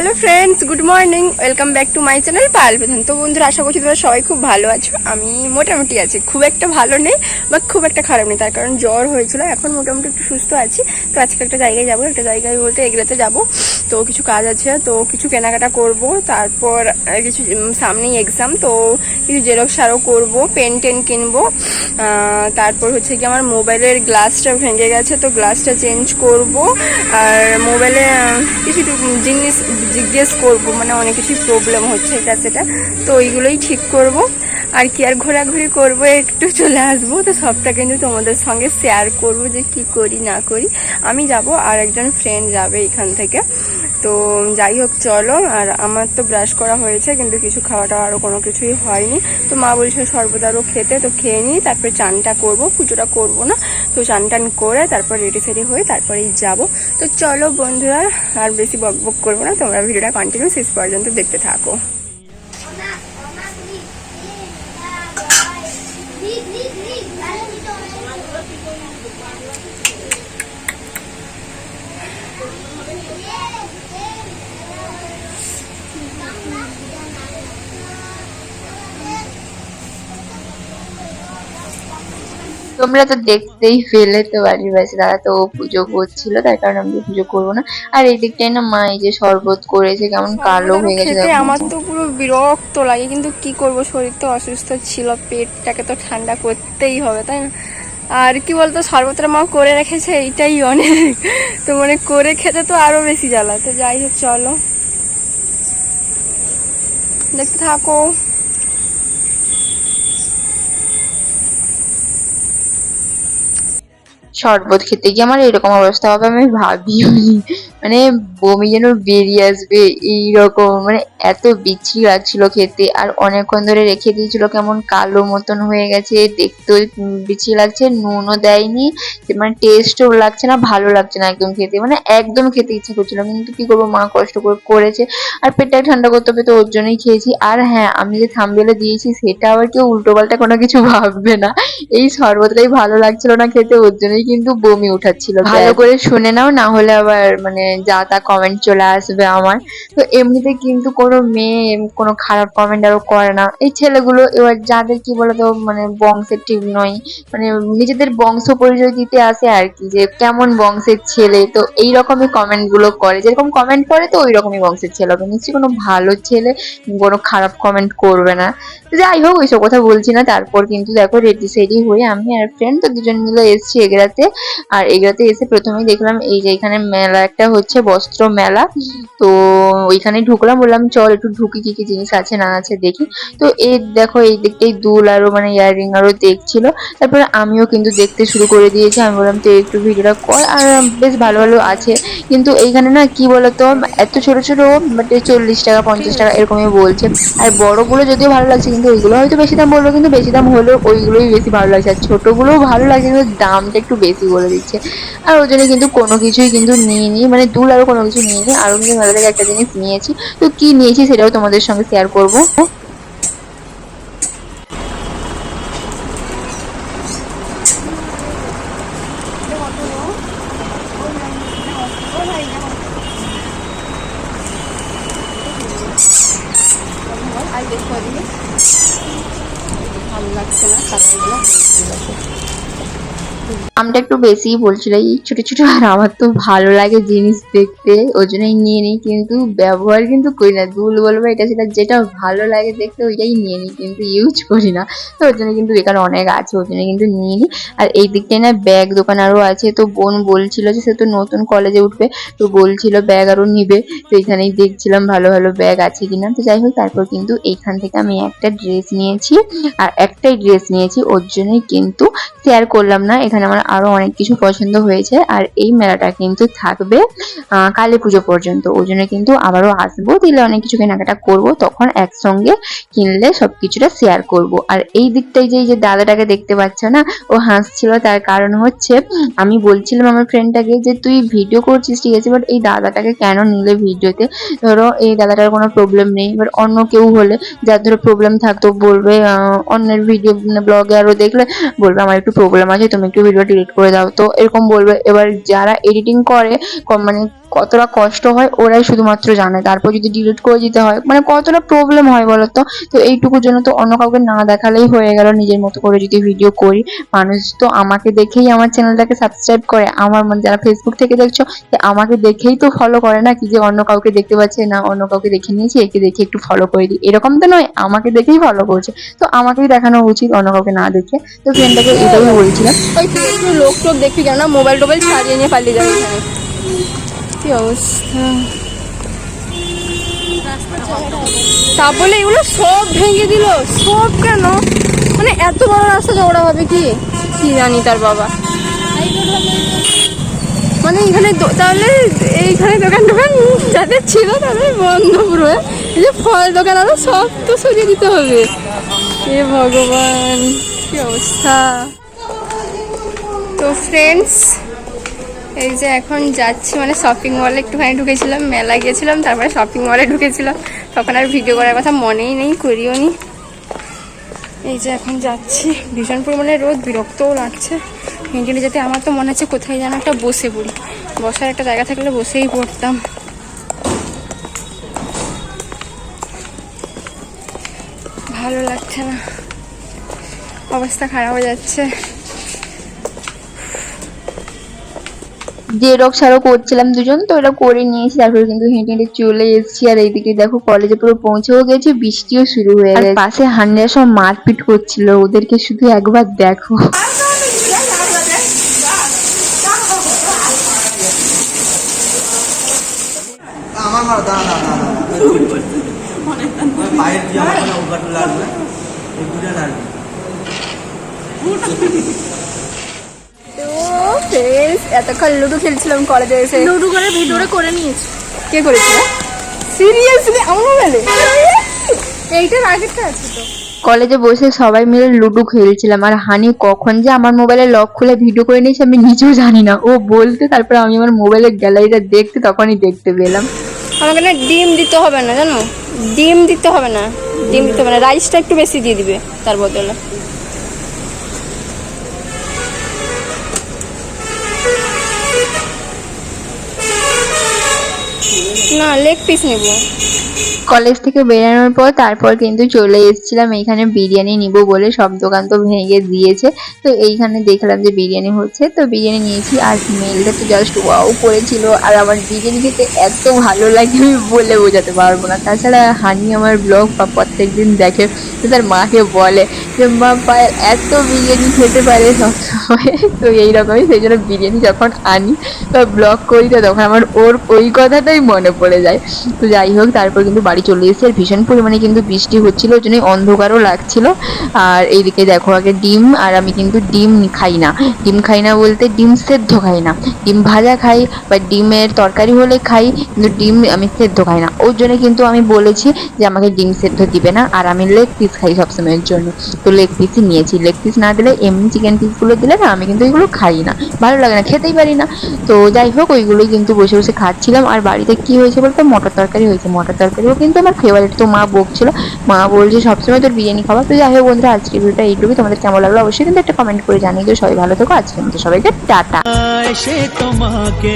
Hello friends good morning welcome back to my channel Payel Pradhan তো বন্ধুরা, আশা করছি তোমরা সবাই খুব ভালো আছো। আমি মোটামুটি আছি। খুব একটা ভালো নেই, বা খুব একটা খারাপ নেই। তার কারণ জ্বর হয়েছিল। এখন মোটামুটি একটু সুস্থ আছি। তো আজকে একটা জায়গায় যাব। একটা জায়গায় বলতে এগুলোতে যাব। তো কিছু কাজ আছে। তো কিছু কেনাকাটা করব। তারপর কিছু সামনেই এক্সাম তো কিছু জেরক্স আরও করব পেন টেন কিনবো। তারপর হচ্ছে কি আমার মোবাইলের গ্লাসটা ভেঙে গেছে। তো গ্লাসটা চেঞ্জ করব। আর মোবাইলে কিছু জিনিস জিজ্ঞেস করব মানে অনেক কিছু প্রবলেম হচ্ছে এটা সেটা তো ওইগুলোই ঠিক করব। আর কি আর ঘোরাঘুরি করব, একটু চলে আসব। তো সবটা কিন্তু তোমাদের সঙ্গে শেয়ার করব যে কি করি, না করি। আমি যাব আর একজন ফ্রেন্ড যাবে এখান থেকে। তো যাই হোক চলো আর আমার তো ব্রাশ করা হয়েছে কিন্তু কিছু খাওয়া টাওয়া আরও কোনো কিছুই হয়নি তো মা বলছে সর্বদা আরও খেতে তো খেয়ে নিই তারপরে চানটা করব পুজোটা করব না তো চান টান করে তারপর রেডি সেডি হয়ে তারপরেই যাব তো চলো বন্ধুরা আর বেশি বক বক করব না তোমরা ভিডিওটা কন্টিনিউ শেষ পর্যন্ত দেখতে থাকো তোমরা তো দেখতেই পেলে তো বাড়ির বাসে দাদা তো পুজো করছিল তার কারণে আমি পুজো করব না। আর এই দিকটাই না মা এই যে শরবত করেছে কেমন কালো হয়ে গেছে আমার তো পুরো বিরক্ত লাগে কিন্তু কি করব? শরীর তো অসুস্থ ছিল পেটটাকে তো ঠান্ডা করতেই হবে তাই না? আর কি বলতো, সর্বত্র মা করে রেখেছে, এইটাই অনেক। তো মানে করে খেতে তো আরও বেশি জ্বালা। তো যাই হোক, চলো। দেখতে থাকো। শরবত খেতে গিয়ে আমার এরকম অবস্থা হবে, আমি ভাবিওনি মানে বমি যেন বেরিয়ে আসবে এইরকম। মানে এত বিচ্ছিরি লাগছিল খেতে। আর অনেকক্ষণ ধরে রেখে দিয়েছিল কেমন কালো মতন হয়ে গেছে। দেখতেও বিচ্ছিরি লাগছে নুনও দেয়নি। মানে টেস্টও লাগছে না ভালো লাগছে না একদম খেতে। মানে একদম খেতে ইচ্ছা করছিল কিন্তু কি করব মা কষ্ট করে করেছে। আর পেটটা ঠান্ডা করতে হবে তো ওর জন্যই খেয়েছি। আর হ্যাঁ আমি যে থামবেলে দিয়েছি সেটা আবার কেউ উল্টো পাল্টা কোনো কিছু ভাববে না। এই শরবতটাই ভালো লাগছিল না খেতে ওর জন্যই কিন্তু বমি উঠাচ্ছিল। ভালো করে শুনে নাও না হলে আবার মানে যা তা কমেন্ট চলে আসবে আমার। তো এমনিতে কিন্তু কোনো মেয়ে, কোনো খারাপ কমেন্ট আরও করে না। এই ছেলেগুলো এবার যাদের কি বলতো মানে বংশের ঠিক নয়। মানে নিজেদের বংশ পরিচয় দিতে আসে আর কি, যে কেমন বংশের ছেলে। তো এই রকমই কমেন্টগুলো করে। যেরকম কমেন্ট করে তো ওই রকমই বংশের ছেলে হবে। নিশ্চয়ই কোনো ভালো ছেলে কোনো খারাপ কমেন্ট করবে না। যাই হোক ওইসব কথা বলছি না। তারপর কিন্তু দেখো, রেডি সেডি হয়ে আমি আর ফ্রেন্ড তো দুজন মিলে এসেছি এগরাতে। আর এগরাতে এসে প্রথমেই দেখলাম এই যে এখানে মেলা একটা হচ্ছে, বস্ত্র মেলা। তো ওইখানে ঢুকলাম, বললাম, চল, একটু ঢুকি, কি কি জিনিস আছে, না আছে, দেখি। তো এই দেখো, এই দিকটাই দুল আরও মানে ইয়াররিং আরও দেখছিল। তারপরে আমিও কিন্তু দেখতে শুরু করে দিয়েছি। আমি বললাম তো একটু ভিডিওটা কর। আর বেশ ভালো ভালো আছে। কিন্তু এইখানে না, কি বলতো, এত ছোট ছোট, বাট চল্লিশ টাকা, পঞ্চাশ টাকা, এরকমই বলছে। আর বড়গুলো যদিও ভালো লাগছে কিন্তু ওইগুলো হয়তো বেশি দাম বলল, কিন্তু বেশি দাম হলেও ওইগুলোই বেশি ভালো লাগছে। আর ছোটোগুলোও ভালো লাগছে কিন্তু দামটা একটু বেশি বলে দিচ্ছে। আর ওই জন্য কিন্তু কোনো কিছুই কিন্তু নিয়ে নিই মানে দুল আরও কোনো কিছু নিয়ে নিই আরও কিন্তু ভালো লাগে একটা জিনিস নিয়েছি। তো কী নিয়েছি সেটাও তোমাদের সঙ্গে শেয়ার করব আর দেখো এদিকে ভালো লাগছে না কালারগুলো দামটা একটু বেশিই বলছিল, এই ছোট ছোট, আর আমার তো ভালো লাগে জিনিস দেখতে। ওই জন্যই নিয়ে নিই কিন্তু, ব্যবহার কিন্তু করি না। দুল বলব, এটা সেটা যেটা ভালো লাগে দেখতে, ওইটাই নিয়ে নিই কিন্তু ইউজ করি না। তো ওই জন্য কিন্তু এখানে অনেক আছে, ওই জন্য কিন্তু নিয়ে নিই। আর এই দিকটায় না ব্যাগ দোকান আরও আছে। তো বোন বলছিল যে, সে তো নতুন কলেজে উঠবে। তো বলছিল ব্যাগ আরও নিবে। তো এখানেই দেখছিলাম ভালো ভালো ব্যাগ আছে কিনা। তো যাই হোক, তারপর কিন্তু এইখান থেকে আমি একটা ড্রেস নিয়েছি। আর একটাই ড্রেস নিয়েছি, ওর জন্যই কিন্তু শেয়ার করলাম না। এখানে আমার আরও অনেক কিছু পছন্দ হয়েছে। আর এই মেলাটা কিন্তু থাকবে কালী পুজো পর্যন্ত। ওই জন্য কিন্তু আবারও আসব দিলে অনেক কিছু কেনাকাটা করব, তখন একসঙ্গে কিনলে সবকিছুটা শেয়ার করব। আর এই দিকটাই যে যে দাদাটাকে দেখতে পাচ্ছ না, ও হাসছিল, তার কারণ হচ্ছে, আমি বলছিলাম আমার ফ্রেন্ডটাকে যে, তুই ভিডিও করছিস, ঠিক আছে? বাট এই দাদাটাকে কেন নিলে ভিডিওতে ধরো, এই দাদাটার কোনো প্রবলেম নেই। এবার অন্য কেউ হলে, যার ধরো প্রবলেম থাকতো, বলবে অন্যের ভিডিও ব্লগে আরও দেখলে, বলবে, আমার একটু প্রবলেম আছে, তুমি একটু ভিডিও ডিলিট করে দাও। তো এরকম বলবে। এবার যারা এডিটিং করে মানে কতটা কষ্ট হয় ওরাই শুধুমাত্র জানে। তারপর যদি ডিলিট করে দিতে হয় মানে কতটা প্রবলেম হয় বলতো? তো এইটুকুর জন্য তো অন্য কাউকে না দেখালেই হয়ে গেল নিজের মতো করে যদি ভিডিও করি। মানুষ তো আমাকে দেখেই আমার চ্যানেলটাকে সাবস্ক্রাইব করে। আমার মানে যারা ফেসবুক থেকে দেখছ আমাকে দেখেই তো ফলো করে না কি যে অন্য কাউকে দেখতে পাচ্ছে না, অন্য কাউকে দেখে নিয়েছি, একে দেখে একটু ফলো করে দিই। এরকম তো নয়, আমাকে দেখেই ফলো করছে। তো আমাকেই দেখানো উচিত অন্য কাউকে না দেখে। তো ফ্রেন্ডটাকে এটাই বলছিলাম। ওই তুই একটু লোক টোক দেখবি কেন? মোবাইল টোবাইল ছাড়িয়ে নিয়ে পালিয়ে যাবে কি অবস্থা? তা বলে এগুলো সব ভেঙে দিল। সব কেন? মানে এত বড় রাস্তা চওড়া হবে কি? কি জানি তার বাবা। মানে এখানে তাহলে এইখানে দোকান টোকান যাদের ছিল তাদের বন্ধ পুরো এই যে ফল দোকান আরও সব তো সরিয়ে দিতে হবে। এ ভগবান, কি অবস্থা? তো ফ্রেন্ডস এই যে এখন যাচ্ছি মানে শপিং মলে একটুখানি ঢুকেছিলাম, মেলা গিয়েছিলাম, তারপরে শপিং মলে ঢুকেছিলাম। তখন আর ভিডিও করার কথা মনেই নেই, করিও নি। এই যে এখন যাচ্ছি ভীষণ পরিমাণে রোদ, বিরক্তও লাগছে। হেঁটে যেতে আমার তো মনে হচ্ছে কোথায় যেন একটা বসে পড়ি। বসার একটা জায়গা থাকলে বসেই পড়তাম। ভালো লাগছে না। অবস্থা খারাপ হয়ে যাচ্ছে। জেরক্স ছাড়াও করছিলাম দুজন তো এটা করে নিয়েছি তারপরে কিন্তু হেঁটে হেঁটে চলে এসেছি। আর এইদিকে দেখো কলেজে পুরো পৌঁছেও গেছে বৃষ্টিও শুরু হয়ে গেছে। পাশে হান্ডিরা সব মারপিট করছিল ওদেরকে শুধু একবার দেখো। আমার মারো দাঁড়া দাঁড়া দাঁড়া। পায়ের দিয়ে আমার লাগবে লাগবে ফ্রেন্ডস এতক্ষণ লুডো খেলছিলাম কলেজে এসে। লুডো করে ভিডিওটা করে নিয়েছি। কে করেছিল? সিরিয়াসলি আমার মোবাইলে এইটার আগেরটা আছে তো। কলেজে বসে সবাই মিলে লুডো খেলছিলাম। আর হানি কখন যে আমার মোবাইলে লক খুলে ভিডিও করে নিয়েছে আমি নিজেও জানি না। ও বলতে তারপরে আমি আমার মোবাইলের গ্যালারিটা দেখতে তখনই দেখতে পেলাম। আমাকে না ডিম দিতে হবে না জানো? ডিম দিতে হবে না। ডিম দিতে হবে না। রাইসটা একটু বেশি দিয়ে দিবে তার বদলে। না লেগ পিস নেব। কলেজ থেকে বেরানোর পর তারপর কিন্তু চলে এসেছিলাম, এইখানে বিরিয়ানি নিব বলে সব দোকান তো ভেঙে দিয়েছে। তো এইখানে দেখলাম যে বিরিয়ানি হচ্ছে, তো বিরিয়ানি নিয়েছি আর স্মেলটা তো জাস্ট ওয়াও করেছিল। আর আমার বিরিয়ানি খেতে এত ভালো লাগে আমি বলে বোঝাতে পারব না। তাছাড়া হানি আমার ব্লগ বা প্রত্যেক দিন দেখে, তো তার মাকে বলে যে মা পায়ের এত বিরিয়ানি খেতে পারে সবসময়। তো এইরকমই, সেই জন্য বিরিয়ানি যখন আনি বা ব্লগ করি, তো তখন আমার ওর ওই কথাটাই মনে পড়ে যায়। তো যাই হোক, তারপর কিন্তু বাড়ি চলে এসেছি। আর ভীষণ পরিমাণে কিন্তু বৃষ্টি হচ্ছিল, ওই জন্যই অন্ধকারও লাগছিল। আর এইদিকে দেখো আগে ডিম, আর আমি কিন্তু ডিম খাই না। ডিম খাই না বলতে ডিম সেদ্ধ খাই না। ডিম ভাজা খাই, বা ডিমের তরকারি হলে খাই, কিন্তু ডিম আমি সেদ্ধ খাই না। ওর জন্য কিন্তু আমি বলেছি যে আমাকে ডিম সেদ্ধ দিবে না, আর আমি লেগ পিস খাই সবসময়ের জন্য। তো লেগ পিসই নিয়েছি। লেগ পিস না দিলে এমনি চিকেন পিসগুলো দিলে না আমি কিন্তু এগুলো খাই না। ভালো লাগে না, খেতেই পারি না। তো যাই হোক, ওইগুলোই কিন্তু বসে বসে খাচ্ছিলাম। আর বাড়িতে কি হয়েছে বলতে? মটর তরকারি হয়েছে। মটর তরকারিও কিন্তু আমার ফেভারিট তো মা বকছিল মা বলছে, সবসময় তোর বিরিয়ানি খাবার? তো যাই হোক বন্ধুরা, আজকের ভিডিওটা এইটুকুই। তোমাদের কেমন লাগল অবশ্যই কিন্তু একটা কমেন্ট করে জানিয়ে দিও। সবাই ভালো থেকো। আজকের মতো সবাইকে টাটা। তোমাকে